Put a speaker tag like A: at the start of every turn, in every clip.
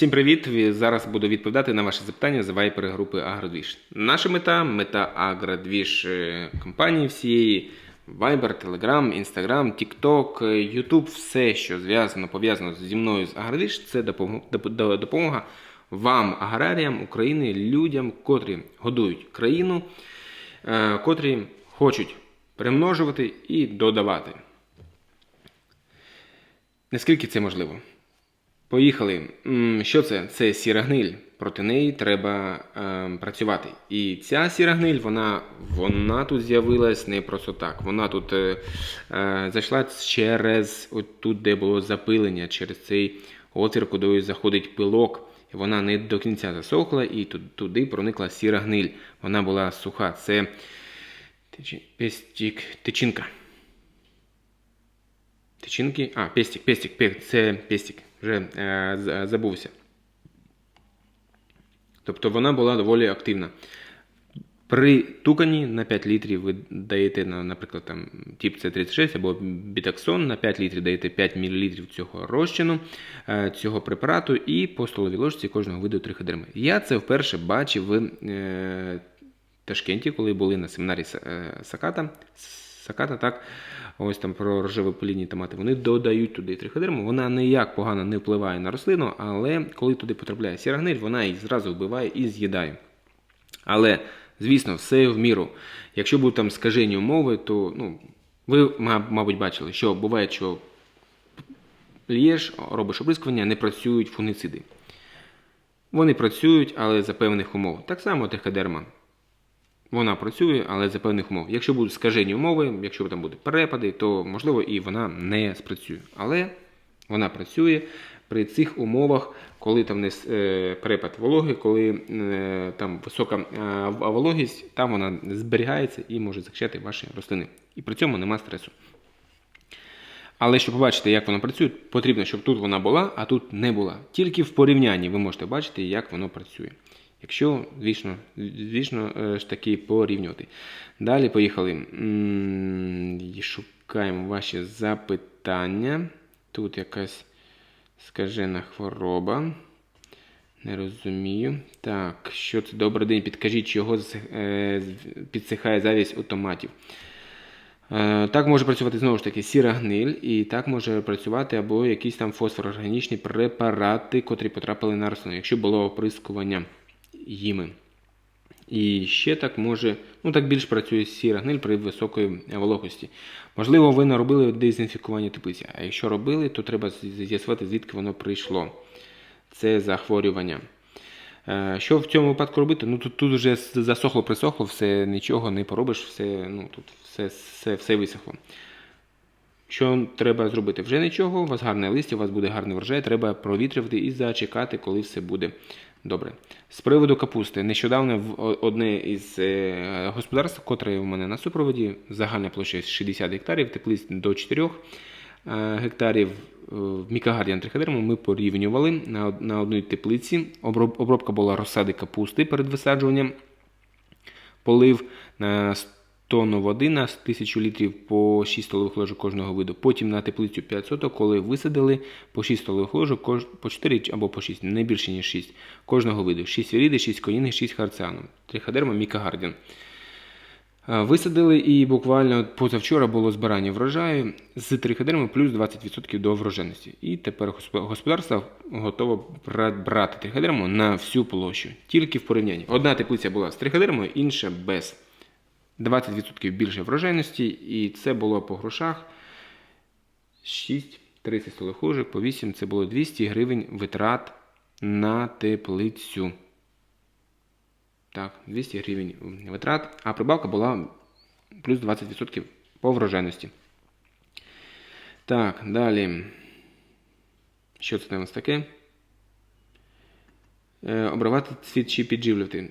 A: Всім привіт! Зараз буду відповідати на ваші запитання за вайпери групи Агродвіж. Наша мета мета Агродвіж е, компанії всієї. Viber, Telegram, Instagram, TikTok, е, YouTube, все, що зв'язано, пов'язано зі мною з Агродвіж, це допомога, допомога вам, аграріям України, людям, котрі годують країну, е, котрі хочуть примножувати і додавати. Наскільки це можливо? Поїхали. Що це? Це сіра гниль. Проти неї треба е, працювати. І ця сіра гниль, вона, вона тут з'явилась не просто так. Вона тут е, е, зайшла через от тут, де було запилення, через цей отвір, куди заходить пилок. Вона не до кінця засохла, і туди проникла сіра гниль. Вона була суха. Це тичинка. Тичинки. А, пестик, пестик, пе- це пестик. Вже е, забувся. Тобто вона була доволі активна. При тукані на 5 літрів ви даєте, наприклад, там, тип С36 або бітаксон, на 5 літрів даєте 5 мл цього розчину, е, цього препарату і по столовій ложці кожного виду триходерми. Я це вперше бачив в е, Ташкенті, коли були на семінарі е, Саката. Саката, так, ось там про рожеве полінні томати. Вони додають туди триходерму. Вона ніяк погано не впливає на рослину, але коли туди потрапляє сіра гниль, вона її зразу вбиває і з'їдає. Але, звісно, все в міру. Якщо будуть там скажені умови, то ну, ви, мабуть, бачили, що буває, що лієш, робиш оприскування, не працюють фунгіциди. Вони працюють, але за певних умов. Так само триходерма. Вона працює, але за певних умов. Якщо будуть скажені умови, якщо там будуть перепади, то можливо і вона не спрацює. Але вона працює при цих умовах, коли там не е, перепад вологи, коли е, там висока е, вологість, там вона зберігається і може захищати ваші рослини. І при цьому нема стресу. Але щоб побачити, як воно працює, потрібно, щоб тут вона була, а тут не була. Тільки в порівнянні ви можете бачити, як воно працює. Якщо, звісно, звісно е, ж таки порівнювати. Далі поїхали. М, Шукаємо ваші запитання. Тут якась скажена хвороба. Не розумію. Так, що це добрий день? Підкажіть, чого е, підсихає завість у томатів. Е, Так може працювати знову ж таки сіра гниль, і так може працювати або якісь там фосфорорганічні препарати, котрі потрапили на рослину, якщо було оприскування їми. І ще так може, ну так більш працює сіра гниль при високої вологості. Можливо, ви не робили дезінфікування теплиці, а якщо робили, то треба з'ясувати, звідки воно прийшло. Це захворювання. Е, Що в цьому випадку робити? Ну тут, тут вже засохло, присохло, все нічого не поробиш, все, ну, тут все, все, все висохло. Що треба зробити? Вже нічого, у вас гарне листя, у вас буде гарний врожай, треба провітрювати і зачекати, коли все буде добре. З приводу капусти. Нещодавно в одне із е, господарств, котре у мене на супроводі, загальна площа 60 гектарів, теплиць до 4 е, гектарів е, в Мікагардіан триходерму ми порівнювали на, на одній теплиці. Обробка була розсади капусти перед висаджуванням полив на 100 тонну води на 1000 літрів по 6 столових ложок кожного виду. Потім на теплицю 500, коли висадили по 6 столових ложок, по 4 або по 6, не більше ніж 6 кожного виду. 6 віріди, 6 коїни, 6 харціану. Триходерма Мікагардіан. Е, Висадили і буквально позавчора було збирання врожаю з триходерми плюс 20% до врожайності. І тепер господарство готово брати триходерму на всю площу, тільки в порівнянні. Одна теплиця була з триходермою, інша без. 20% більше врожайності, і це було по грошах 6, 30 столових ложок, по 8 це було 200 гривень витрат на теплицю. Так, 200 гривень витрат, а прибавка була плюс 20% по врожайності. Так, далі. Що це у нас таке? Е, обривати цвіт чи підживлювати.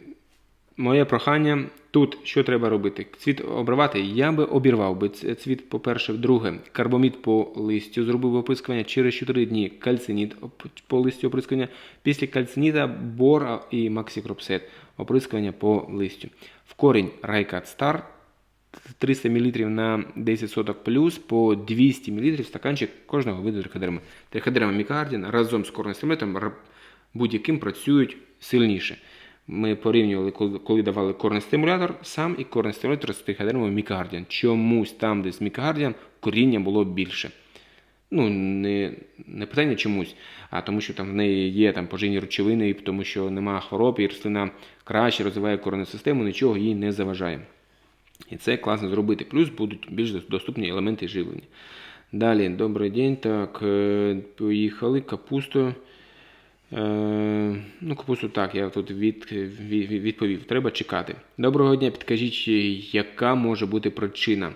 A: Моє прохання тут, що треба робити? Цвіт обривати, я би обірвав би цвіт, по-перше, друге, карбомід по листю, зробив би оприскування через 4 дні кальциніт по листю оприскування. Після кальциніта бор і максикропсет оприскування по листю. В корінь райкат стар 300 мл на 10 соток плюс по 200 мл стаканчик кожного виду триходерми. Триходерма мікардін разом з корнестимлетом будь-яким працюють сильніше. Ми порівнювали, коли, давали корний стимулятор сам і корний стимулятор з триходермом Мікардіан. Чомусь там, де з Мікардіан, коріння було більше. Ну, не, не питання чомусь, а тому, що там в неї є там поживні речовини, і тому що немає хвороб, і рослина краще розвиває коренну систему, нічого їй не заважає. І це класно зробити. Плюс будуть більш доступні елементи живлення. Далі, добрий день. Так, е, поїхали. Капусту. Е, ну, капусту так, я тут від, від, відповів. Треба чекати. Доброго дня, підкажіть, яка може бути причина?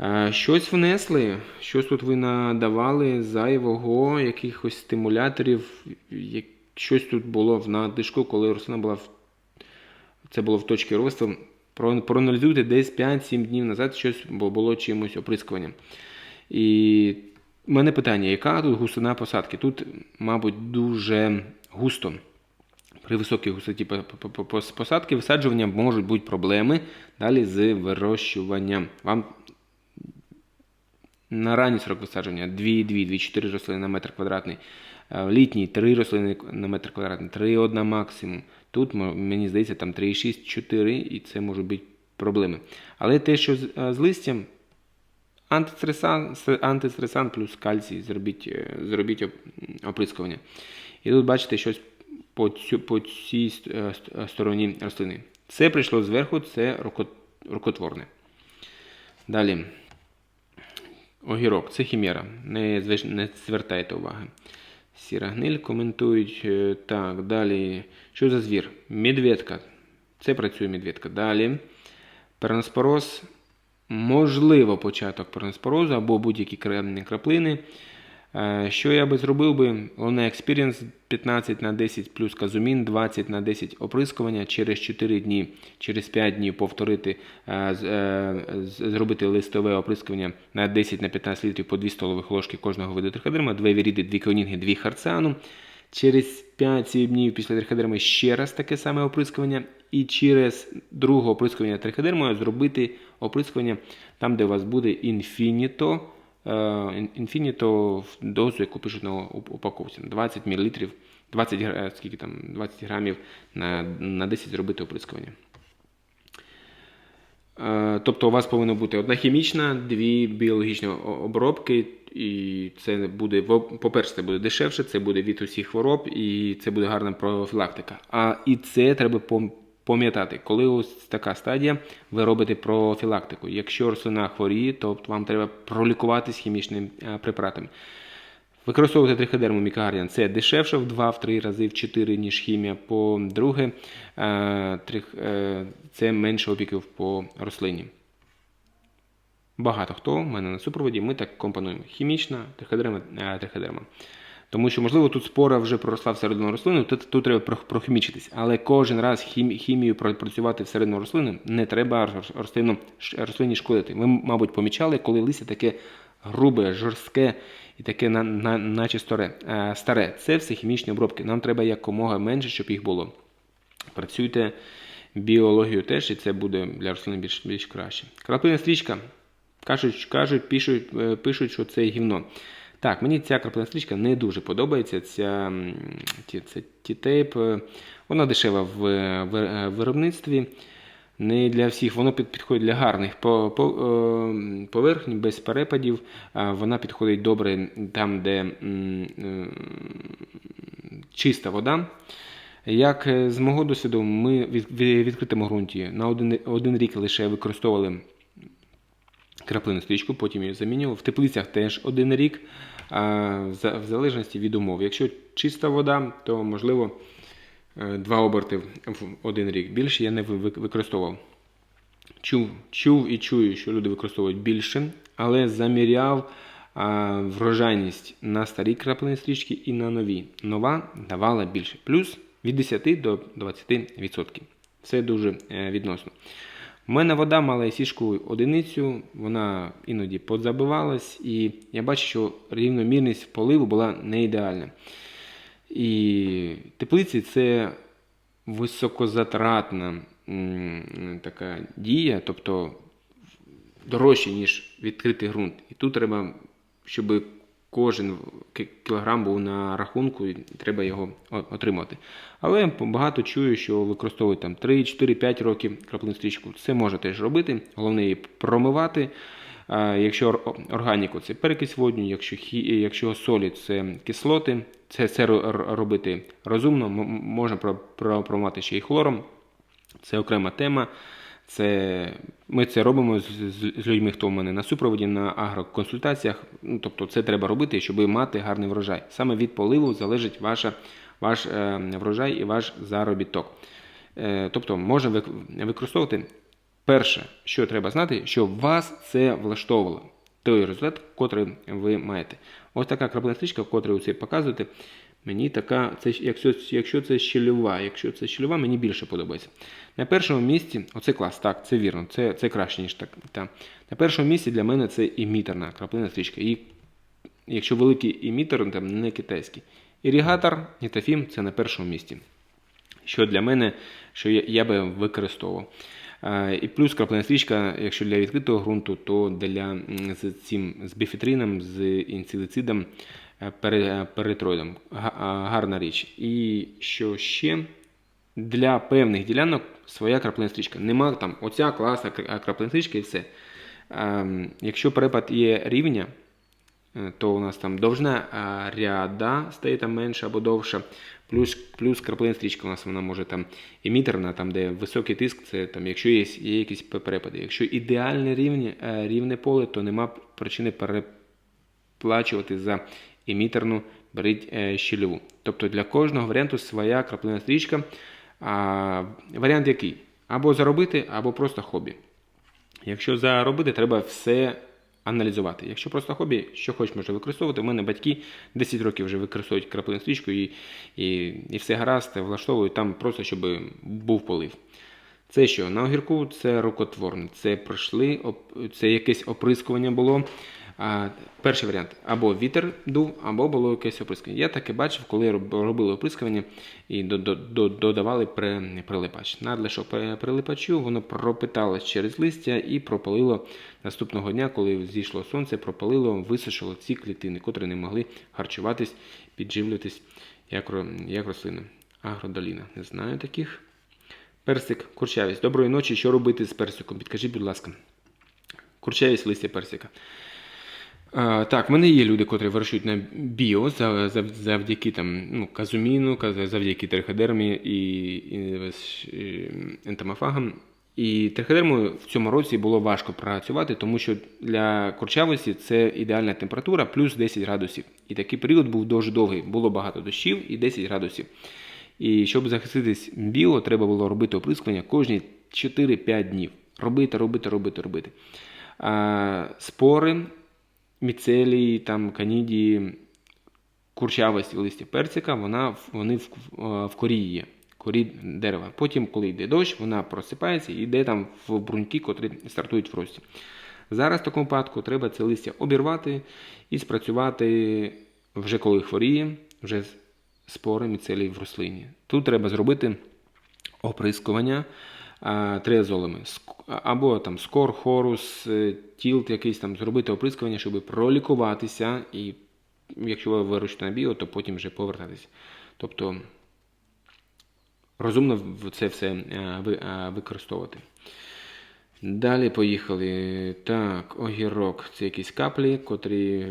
A: Е, Щось внесли, щось тут ви надавали зайвого, якихось стимуляторів, щось тут було в надишку, коли рослина була в це було в точці росту. Проаналізуйте десь 5-7 днів назад щось було чимось оприскуванням. І мене питання, яка тут густина посадки? Тут, мабуть, дуже густо. При високій густоті по- по- по- по- посадки висаджування можуть бути проблеми далі з вирощуванням. Вам на ранній срок висадження 2-2-2-4 рослини на метр квадратний. Е, В літній 3 рослини на метр квадратний, 3-1 максимум. Тут мені здається там 3,6-4 і це можуть бути проблеми. Але те, що з, е, листям, антистресан, антистресант плюс кальцій зробіть, е, зробіть оприскування. І тут бачите щось по, цю, по цій е, е, стороні рослини. Це прийшло зверху, це рукотворне. Далі. Огірок, це хімера. Не, не звертайте уваги. Сіра гниль коментують. Так, далі. Що за звір? Медведка. Це працює медведка. Далі. Перноспороз. Можливо, початок перноспорозу або будь-які кремні краплини. Е, Що я би зробив би? Головне експірієнс 15 на 10 плюс казумін, 20 на 10 оприскування через 4 дні, через 5 днів повторити, е, е, зробити листове оприскування на 10 на 15 літрів по 2 столових ложки кожного виду триходерма, 2 віріди, 2 каонінги, 2 харціану. Через 5-7 днів після триходерми ще раз таке саме оприскування. І через друге оприскування триходермою зробити оприскування там, де у вас буде інфініто. Е, Інфініто в дозу, яку пишуть на упаковці. 20 мл, 20, скільки там, 20 грамів на, на 10 зробити оприскування. Е, Тобто у вас повинно бути одна хімічна, дві біологічні обробки, і це буде, по-перше, це буде дешевше, це буде від усіх хвороб, і це буде гарна профілактика. А і це треба пам'ятати, коли ось така стадія, ви робите профілактику. Якщо рослина хворіє, то вам треба пролікуватись хімічним е, препаратом. Використовувати триходерму мікаріан це дешевше в 2-3 рази, в 4, ніж хімія. По-друге, е, е, це менше опіків по рослині. Багато хто в мене на супроводі, ми так компонуємо. Хімічна триходерма, е, триходерма. Тому що, можливо, тут спора вже проросла всередину рослини, тут, тут треба прохімічитись. Але кожен раз хім, хімію працювати всередину рослини не треба рослину, рослині шкодити. Ви, мабуть, помічали, коли листя таке грубе, жорстке і таке на, на, наче старе. Е, старе. Це все хімічні обробки. Нам треба якомога менше, щоб їх було. Працюйте біологію теж, і це буде для рослини більш, більш краще. Краплина стрічка. Кажуть, кажуть пишуть, е, пишуть, що це гівно. Так, мені ця краплина стрічка не дуже подобається. Ця, Ті-тейп. е, Вона дешева в, в, е, виробництві. Не для всіх, воно під, підходить для гарних по, по, поверхень, без перепадів. Вона підходить добре там, де чиста вода. Як з мого досвіду, ми в відкритому ґрунті на один, один рік лише використовували краплину стрічку, потім її замінював. В теплицях теж один рік, в залежності від умов. Якщо чиста вода, то можливо е, два оберти в один рік. Більше я не ви- ви- використовував. Чув, чув і чую, що люди використовують більше, але заміряв а, врожайність на старій краплині стрічки і на новій. Нова давала більше. Плюс від 10 до 20%. Це дуже е, відносно. У мене вода мала сішку одиницю, вона іноді подзабивалась, і я бачу, що рівномірність поливу була не ідеальна. І теплиці це високозатратна така дія, тобто дорожче, ніж відкритий ґрунт. І тут треба, щоб кожен кілограм був на рахунку, і треба його отримати. Але багато чую, що використовують там 3, 4, 5 років краплину стрічку. Це може теж робити. Головне її промивати. Якщо органіку це перекись водню, якщо, хі, якщо солі це кислоти, це, ро- робити розумно, можна про- про- промивати ще й хлором. Це окрема тема. Це, ми це робимо з, з, з людьми, хто в мене на супроводі, на агроконсультаціях. Ну, тобто це треба робити, щоб мати гарний врожай. Саме від поливу залежить ваша, ваш е, врожай і ваш заробіток. Е, тобто можна використовувати перше, що треба знати, що вас це влаштовувало. Той результат, котрий ви маєте. Ось така краплина стрічка, котру ви показуєте. Мені така, це, якщо, якщо це щільова, якщо це щільова, мені більше подобається. На першому місці, оце клас, так, це вірно, це, це краще, ніж так. Та. На першому місці для мене це імітерна краплина стрічка. І якщо великий імітер, там не китайський. Ірігатор, нітофім це на першому місці. Що для мене, що я, я би використовував. Е, І плюс краплина стрічка, якщо для відкритого ґрунту, то для з цим з біфітрином, з інсилицидом, е, е, перитроїдом. Гарна річ. І що ще для певних ділянок своя краплина стрічка. Нема там оця класна кра- краплина стрічка і все. Ем, Якщо перепад є рівня, е, то у нас там довжина ряда стає там менша або довша, плюс, плюс краплина стрічка у нас вона може там емітерна, там де високий тиск, це там, якщо є, є якісь перепади. Якщо ідеальне рівні, е, рівне поле, то нема причини переплачувати за емітерну беріть е, щільову. Тобто для кожного варіанту своя краплина стрічка. А, варіант який? Або заробити, або просто хобі. Якщо заробити, треба все аналізувати. Якщо просто хобі, що хоч можна використовувати. У мене батьки 10 років вже використовують краплину стрічку і, і, і все гаразд, влаштовують там просто, щоб був полив. Це що? На огірку це рукотворне. Це пройшли, це якесь оприскування було. Перший варіант або вітер дув, або було якесь оприскування. Я таке бачив, коли робили оприскування і до- до- до- додавали при- прилипач. Надлишок прилипачу, воно пропиталось через листя і пропалило наступного дня, коли зійшло сонце, пропалило, висушило ці клітини, котрі не могли харчуватись, підживлюватись як рослини. Агродоліна. Не знаю таких. Персик, курчавість. Доброї ночі. Що робити з персиком? Підкажіть, будь ласка. Курчавість листя персика. Так, в мене є люди, котрі вирощують на біо зав- зав- завдяки там, ну, казуміну, завдяки триходермі і, і, і ентомофагам. І триходермою в цьому році було важко працювати, тому що для курчавості це ідеальна температура плюс 10 градусів. І такий період був дуже довгий. Було багато дощів і 10 градусів. І щоб захиститись біо, треба було робити оприскування кожні 4-5 днів. Робити, робити, робити, робити. А, спори, міцелії, там, канідії, курчавість листя персика, вона, вони в, в, в корі є. Корі дерева. Потім, коли йде дощ, вона просипається і йде там в бруньки, котрі стартують в рості. Зараз в такому випадку треба це листя обірвати і спрацювати вже коли хворіє, вже спори міцелій в рослині. Тут треба зробити оприскування триазолами. Або там скор, хорус, е, тілт якийсь там зробити оприскування, щоб пролікуватися, і якщо ви вирощуєте на біо, то потім вже повертатися. Тобто розумно це все е, е, використовувати. Далі поїхали. Так, огірок. Це якісь каплі, котрі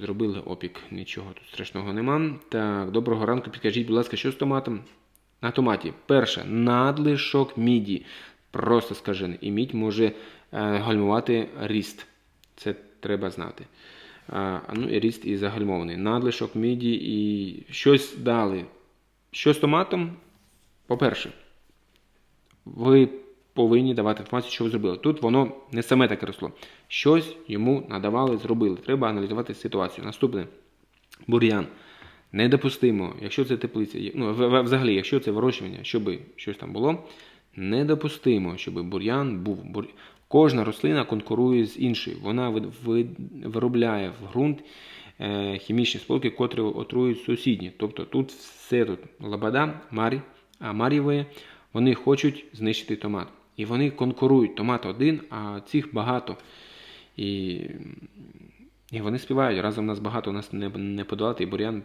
A: зробили опік. Нічого тут страшного нема. Так, доброго ранку. Підкажіть, будь ласка, що з томатом? На томаті. Перше, надлишок міді. Просто скажений. І мідь може е, гальмувати ріст. Це треба знати. Ну і ріст і загальмований. Надлишок міді і щось дали. Що з томатом? По-перше, ви повинні давати інформацію, що ви зробили. Тут воно не саме таке росло. Щось йому надавали, зробили. Треба аналізувати ситуацію. Наступне бур'ян. Недопустимо, якщо це теплиця, ну, взагалі, якщо це вирощування, щоб щось там було, недопустимо, щоб бур'ян був. Бур... Кожна рослина конкурує з іншою. Вона ви- ви- виробляє в ґрунт е, хімічні сполуки, котрі отруюють сусідні. Тобто тут все тут лабада, марі, а маріве, вони хочуть знищити томат. І вони конкурують. Томат один, а цих багато. І І вони співають, разом нас багато, нас не, не подолати, і бур'ян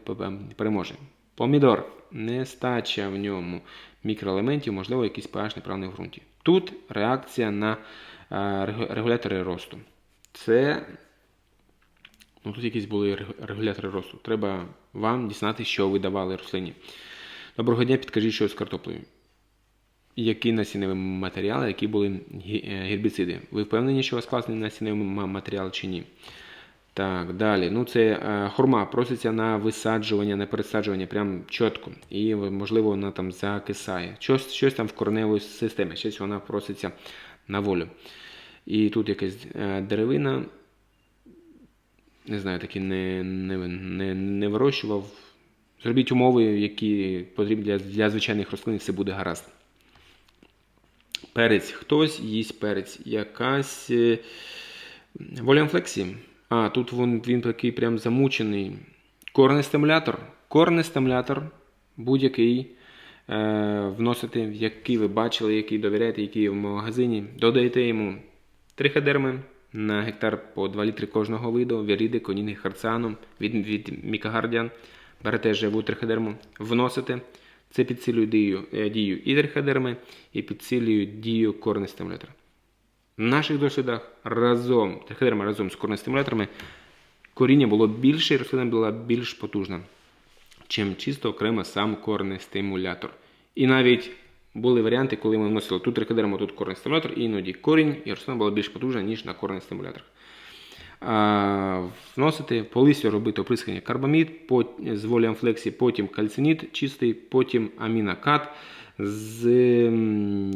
A: переможе. Помідор. Нестача в ньому мікроелементів, можливо, якийсь pH неправильний в ґрунті. Тут реакція на е, регулятори росту. Це Ну, тут якісь були регулятори росту. Треба вам дізнатися, що ви давали рослині. Доброго дня, підкажіть, що з картоплею. Які насінневі матеріали, які були е, гербіциди? Ви впевнені, що у вас класний насінневий матеріал чи ні? Так, далі. Ну, це е, хурма проситься на висаджування, на пересаджування прям чітко. І, можливо, вона там закисає. Щось, щось там в кореневій системі, щось вона проситься на волю. І тут якась е, деревина, не знаю, такі не, не, не, не вирощував. Зробіть умови, які потрібні для, для звичайних рослин, все буде гаразд. Перець. Хтось їсть перець. Якась е, воліамфлексі. А, тут він, він такий прям замучений. Корнестимулятор. Корнестимулятор будь-який е, вносите, який ви бачили, який довіряєте, який є в магазині. Додаєте йому триходерми на гектар по 2 літри кожного виду, віріди, коніни, харцану від, від мікагардіан. Берете живу триходерму, вносите. Це підсилює дію, е, дію і триходерми, і підсилює дію корнестимулятора. В наших дослідах разом, триходерма разом з корнестимуляторами коріння було більше і рослина була більш потужна, чим чисто окремо сам корнестимулятор. І навіть були варіанти, коли ми вносили тут триходерму, тут корнестимулятор, і іноді корінь, і рослина була більш потужна, ніж на корнестимуляторах. Вносити по робити оприскання карбамід, з воліамфлексі, потім кальциніт чистий, потім амінокат з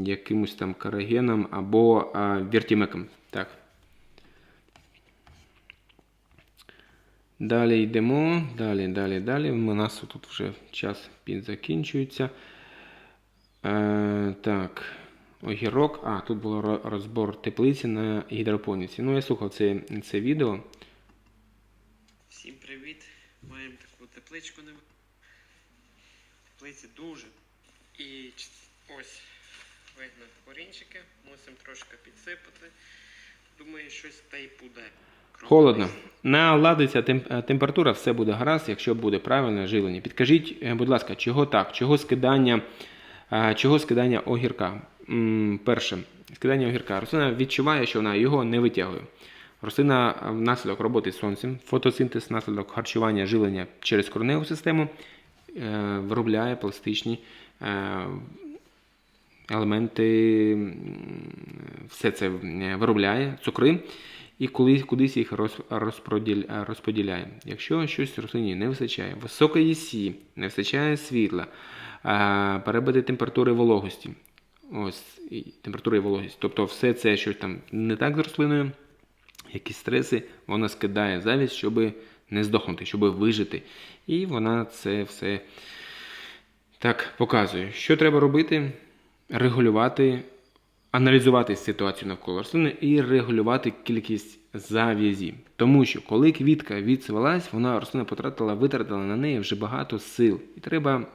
A: якимось там карагеном або вертімеком. Так. Далі йдемо, далі, далі, далі. У нас тут вже час підзакінчується. Е, так, огірок. А, тут ро- розбор теплиці на гідропоніці. Ну, я слухав це, це відео.
B: Всім привіт! Маємо таку тепличку. Теплиці дуже. І ось видно корінчики, мусимо трошки підсипати. Думаю, щось та й буде.
A: Холодно. Наладиться е, температура, все буде гаразд, якщо буде правильне живлення. Підкажіть, е, будь ласка, чого так? Чого скидання, е, чого скидання огірка? Перше, скидання огірка. Рослина відчуває, що вона його не витягує. Рослина внаслідок роботи з сонцем, фотосинтез, внаслідок харчування живлення через кореневу систему виробляє пластичні елементи, все це е, виробляє, цукри, і коли, кудись їх розподіляє. Якщо щось рослині не вистачає, високої сі, не вистачає світла, е, перебити температури вологості, ось, і температура і вологість, тобто все це, що там не так з рослиною, якісь стреси, вона скидає завість, щоб не здохнути, щоб вижити. І вона це все так показує. Що треба робити? Регулювати, аналізувати ситуацію навколо рослини і регулювати кількість зав'язів. Тому що коли квітка відсвелась, вона рослина потратила, витратила на неї вже багато сил. І треба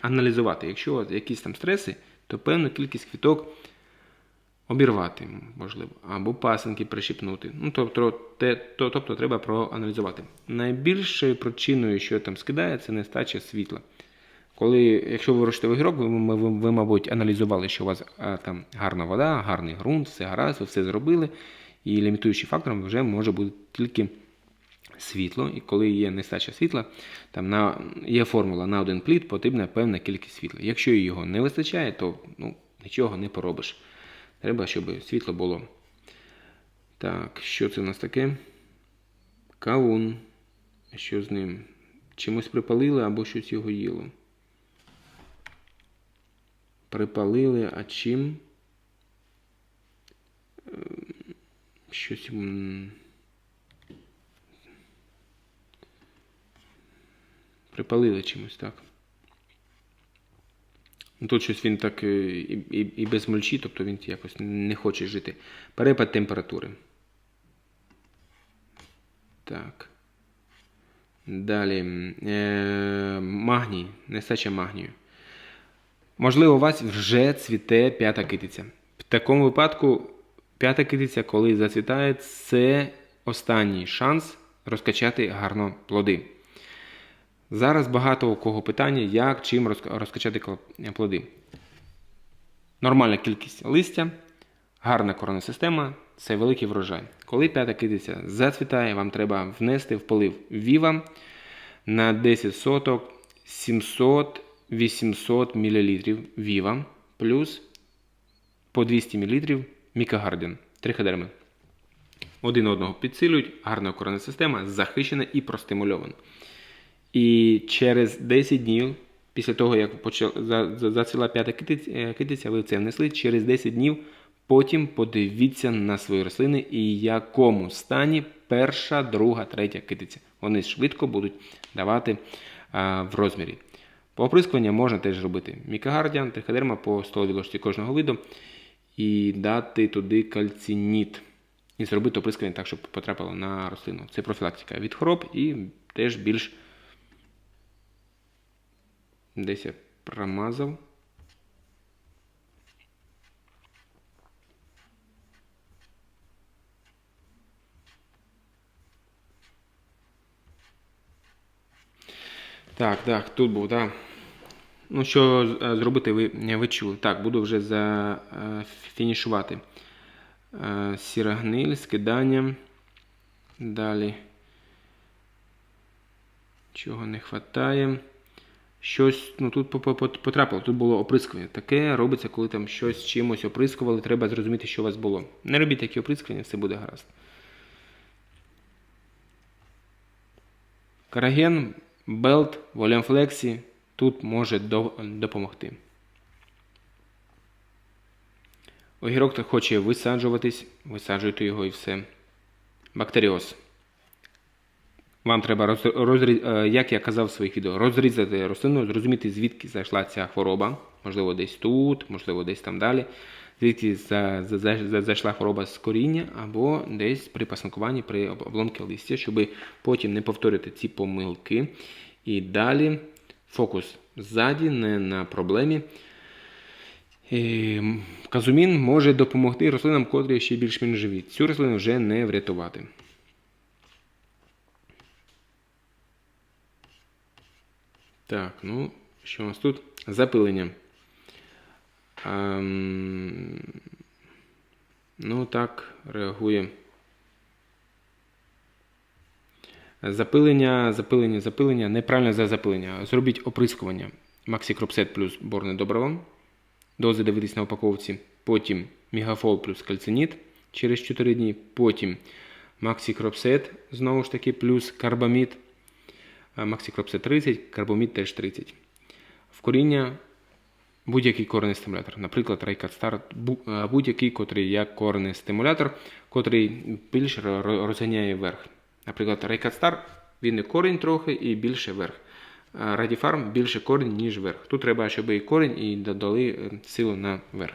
A: аналізувати. Якщо якісь там стреси, то певну кількість квіток обірвати, можливо, або пасенки прищипнути. Ну, тобто, те, то, тобто треба проаналізувати. Найбільшою причиною, що там скидає, це нестача світла. Коли, якщо ви вирощуєте огірок, ви, ви, ви, ви, мабуть, аналізували, що у вас а, там гарна вода, гарний ґрунт, все гаразд, ви все зробили. І лімітуючим фактором вже може бути тільки світло. І коли є нестача світла, там на, є формула на один плід потрібна певна кількість світла. Якщо його не вистачає, то ну, нічого не поробиш. Треба, щоб світло було. Так, що це у нас таке? Кавун. Що з ним? Чимось припалили або щось його їло. Припалили, а чим? Ем, Щось. Припалили чимось, так. Ну, Тут щось він так е, і, і, і без мульчі, тобто він якось не хоче жити. Перепад температури. Так. Далі. Е, магній. Нестача магнію. Можливо, у вас вже цвіте п'ята китиця. В такому випадку п'ята китиця, коли зацвітає, це останній шанс розкачати гарно плоди. Зараз багато у кого питання, як чим розкачати плоди. Нормальна кількість листя, гарна корона система це великий врожай. Коли п'ята китиця зацвітає, вам треба внести в полив віва на 10 соток 700-800 мл віва плюс по 200 мл мікагардін. Триходерми. Один одного підсилюють, гарна корона система, захищена і простимульована. І через 10 днів, після того, як зацвіла п'ята е, китиця, ви це внесли, через 10 днів потім подивіться на свої рослини і якому стані перша, друга, третя китиця. Вони швидко будуть давати а, в розмірі. По оприскуванню можна теж робити мікагардіан, триходерма по столовій ложці кожного виду і дати туди кальцініт. І зробити оприскування так, щоб потрапило на рослину. Це профілактика від хвороб і теж більш Десь я промазав. Так, так, тут був, так. Ну, що е, зробити, ви, ви чули. Так, буду вже за, е. Е, Сіра гниль, скидання. Далі. Чого не вистачає щось ну, тут по- по- потрапило, тут було оприскування. Таке робиться, коли там щось чимось оприскували, треба зрозуміти, що у вас було. Не робіть такі оприскування, все буде гаразд. Караген, белт, волямфлексі тут може допомогти. Огірок хоче висаджуватись, висаджуйте його і все. Бактеріоз. Вам треба роз, розрі... е, як я казав в своїх відео, розрізати рослину, зрозуміти, звідки зайшла ця хвороба. Можливо, десь тут, можливо, десь там далі. Звідки за, за, за, зайшла хвороба з коріння, або десь при пасанкуванні, при об- обломці листя, щоб потім не повторити ці помилки. І далі фокус ззаді, не на проблемі. Е, Казумін може допомогти рослинам, котрі ще більш-менш живі. Цю рослину вже не врятувати. Так, ну, що у нас тут? Запилення. Ем, ну, так, реагує. Запилення, запилення, запилення. Неправильно за запилення. Зробіть оприскування. Максикропсет плюс борне доброго. Дози дивитись на упаковці. Потім мегафол плюс кальциніт через 4 дні. Потім максикропсет, знову ж таки, плюс карбамід. Максикропсет 30, карбомід теж 30. В коріння будь-який коренний стимулятор, наприклад, Райкат Star, будь-який, котрий як коренний стимулятор, котрий більш ро- ро- розганяє вверх. Наприклад, Райкат Star, він і корінь трохи і більше вверх. Радіфарм більше корінь, ніж вверх. Тут треба, щоб і корінь і додали е, силу на верх.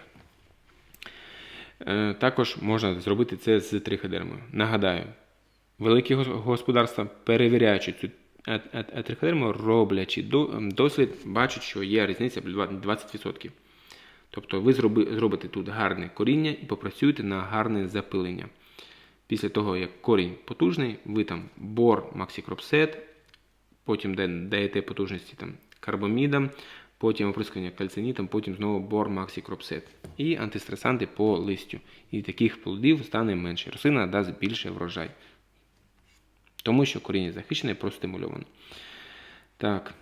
A: Е, Також можна зробити це з триходермою. Нагадаю, великі господарства, перевіряючи цю триходерму, роблячи до- дослід, бачать, що є різниця 20%. Тобто ви зробите тут гарне коріння і попрацюєте на гарне запилення. Після того, як корінь потужний, ви там бор максикропсет, потім даєте потужності там, карбомідом, потім оприскування кальцинітом, потім знову бор максикропсет. І антистресанти по листю. І таких плодів стане менше. Рослина дасть більше врожай. Тому що коріння захищене простимульоване. Так,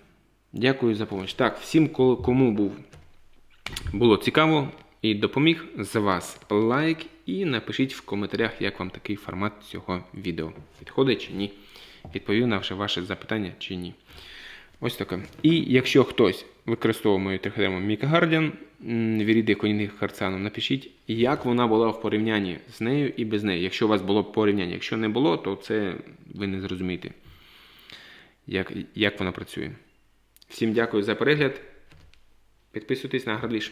A: дякую за допомогу. Так, всім, кому був, було цікаво і допоміг за вас лайк і напишіть в коментарях, як вам такий формат цього відео. Підходить чи ні? Відповів на ваше- ваше запитання чи ні. Ось таке. І якщо хтось використовує мою триходерму Мікагардіан Віріди Конінг Харцаном, напишіть, як вона була в порівнянні з нею і без неї. Якщо у вас було порівняння, якщо не було, то це ви не зрозумієте, як, як вона працює. Всім дякую за перегляд. Підписуйтесь на Градліш.